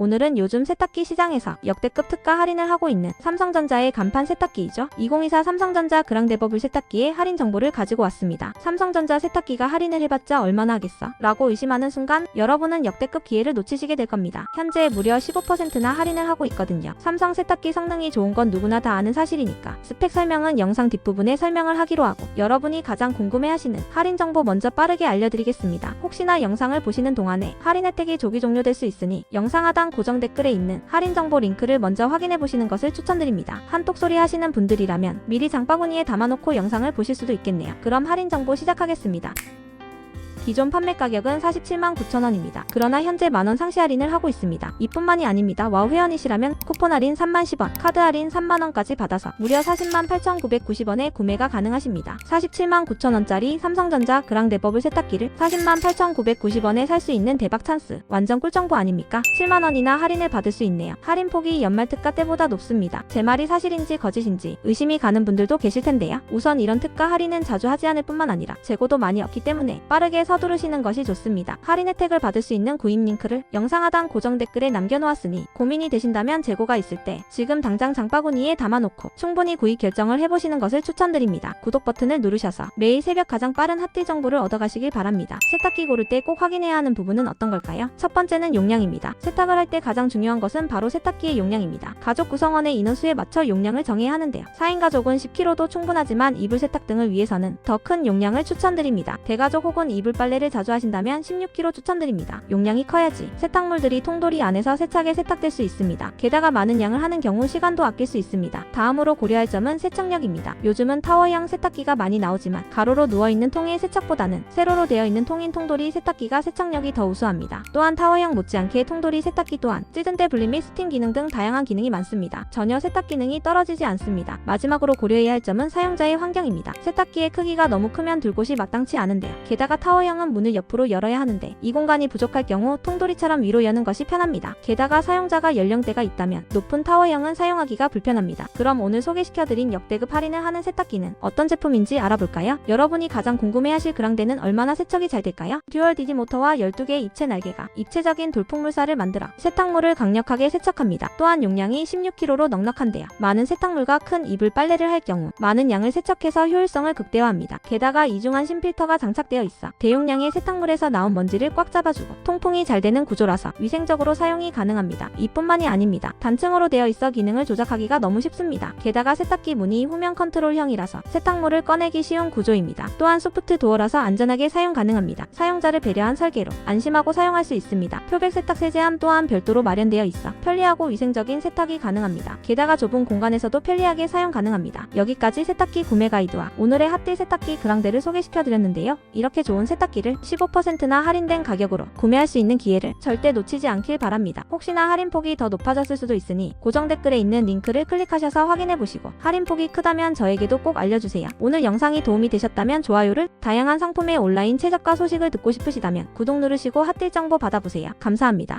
오늘은 요즘 세탁기 시장에서 역대급 특가 할인을 하고 있는 삼성전자의 간판 세탁기이죠. 2024 삼성전자 그랑데버블 세탁기의 할인 정보를 가지고 왔습니다. 삼성전자 세탁기가 할인을 해봤자 얼마나 하겠어? 라고 의심하는 순간 여러분은 역대급 기회를 놓치시게 될 겁니다. 현재 무려 15%나 할인을 하고 있거든요. 삼성 세탁기 성능이 좋은 건 누구나 다 아는 사실이니까 스펙 설명은 영상 뒷부분에 설명을 하기로 하고 여러분이 가장 궁금해하시는 할인 정보 먼저 빠르게 알려드리겠습니다. 혹시나 영상을 보시는 동안에 할인 혜택이 조기 종료될 수 있으니 영상 하단 고정 댓글에 있는 할인 정보 링크를 먼저 확인해 보시는 것을 추천드립니다. 한톡소리 하시는 분들이라면 미리 장바구니에 담아놓고 영상을 보실 수도 있겠네요. 그럼 할인 정보 시작하겠습니다. 기존 판매 가격은 47만 9천원입니다. 그러나 현재 만원 상시 할인을 하고 있습니다. 이뿐만이 아닙니다. 와우 회원이시라면 쿠폰 할인 3만 10원, 카드 할인 3만원까지 받아서 무려 40만 8,990원에 구매가 가능하십니다. 47만 9천원짜리 삼성전자 그랑데버블 세탁기를 40만 8,990원에 살 수 있는 대박 찬스. 완전 꿀정보 아닙니까? 7만원이나 할인을 받을 수 있네요. 할인 폭이 연말 특가 때보다 높습니다. 제 말이 사실인지 거짓인지 의심이 가는 분들도 계실 텐데요. 우선 이런 특가 할인은 자주 하지 않을 뿐만 아니라 재고도 많이 없기 때문에 빠르게 서두르시는 것이 좋습니다. 할인 혜택을 받을 수 있는 구입 링크를 영상 하단 고정 댓글에 남겨놓았으니 고민이 되신다면 재고가 있을 때 지금 당장 장바구니에 담아놓고 충분히 구입 결정을 해보시는 것을 추천드립니다. 구독 버튼을 누르셔서 매일 새벽 가장 빠른 핫딜 정보를 얻어가시길 바랍니다. 세탁기 고를 때 꼭 확인해야 하는 부분은 어떤 걸까요? 첫 번째는 용량입니다. 세탁을 할 때 가장 중요한 것은 바로 세탁기의 용량입니다. 가족 구성원의 인원수에 맞춰 용량을 정해야 하는데요. 4인 가족은 10kg도 충분하지만 이불 세탁 등을 위해서는 더 큰 용량을 추천드립니다. 대가족 혹은 이불 빨래를 자주 하신다면 16kg 추천드립니다. 용량이 커야지 세탁물들이 통돌이 안에서 세차게 세탁될 수 있습니다. 게다가 많은 양을 하는 경우 시간도 아낄 수 있습니다. 다음으로 고려할 점은 세척력입니다. 요즘은 타워형 세탁기가 많이 나오지만 가로로 누워있는 통의 세척보다는 세로로 되어 있는 통인 통돌이 세탁기가 세척력이 더 우수합니다. 또한 타워형 못지않게 통돌이 세탁기 또한 찌든 때 분리 및 스팀 기능 등 다양한 기능이 많습니다. 전혀 세탁 기능이 떨어지지 않습니다. 마지막으로 고려해야 할 점은 사용자의 환경입니다. 세탁기의 크기가 너무 크면 둘 곳이 마땅치 않은데요. 게다가 타워형 은 문을 옆으로 열어야 하는데 이 공간이 부족할 경우 통돌이처럼 위로 여는 것이 편합니다. 게다가 사용자가 연령대가 있다면 높은 타워형은 사용하기가 불편합니다. 그럼 오늘 소개시켜드린 역대급 할인을 하는 세탁기는 어떤 제품인지 알아볼까요? 여러분이 가장 궁금해하실 그랑대는 얼마나 세척이 잘 될까요? 듀얼 디지 모터와 12개의 입체 날개가 입체적인 돌풍물살을 만들어 세탁물을 강력하게 세척합니다. 또한 용량이 16kg로 넉넉한데요. 많은 세탁물과 큰 이불 빨래를 할 경우 많은 양을 세척해서 효율성을 극대화합니다. 게다가 이중한 심필터가 장착되어 있어 대용 량의 세탁물에서 나온 먼지를 꽉 잡아주고 통풍이 잘 되는 구조라서 위생적으로 사용이 가능합니다. 이뿐만이 아닙니다. 단층으로 되어 있어 기능을 조작하기가 너무 쉽습니다. 게다가 세탁기 문이 후면 컨트롤형이라서 세탁물을 꺼내기 쉬운 구조입니다. 또한 소프트 도어라서 안전하게 사용 가능합니다. 사용자를 배려한 설계로 안심하고 사용할 수 있습니다. 표백 세탁 세제함 또한 별도로 마련되어 있어 편리하고 위생적인 세탁이 가능합니다. 게다가 좁은 공간에서도 편리하게 사용 가능합니다. 여기까지 세탁기 구매 가이드와 오늘의 핫딜 세탁기 그랑데를 소개시켜드렸는데요. 이렇게 좋은 세탁기를 15%나 할인된 가격으로 구매할 수 있는 기회를 절대 놓치지 않길 바랍니다. 혹시나 할인폭이 더 높아졌을 수도 있으니 고정 댓글에 있는 링크를 클릭하셔서 확인해 보시고 할인폭이 크다면 저에게도 꼭 알려주세요. 오늘 영상이 도움이 되셨다면 좋아요를 다양한 상품의 온라인 최저가 소식을 듣고 싶으시다면 구독 누르시고 핫딜 정보 받아보세요. 감사합니다.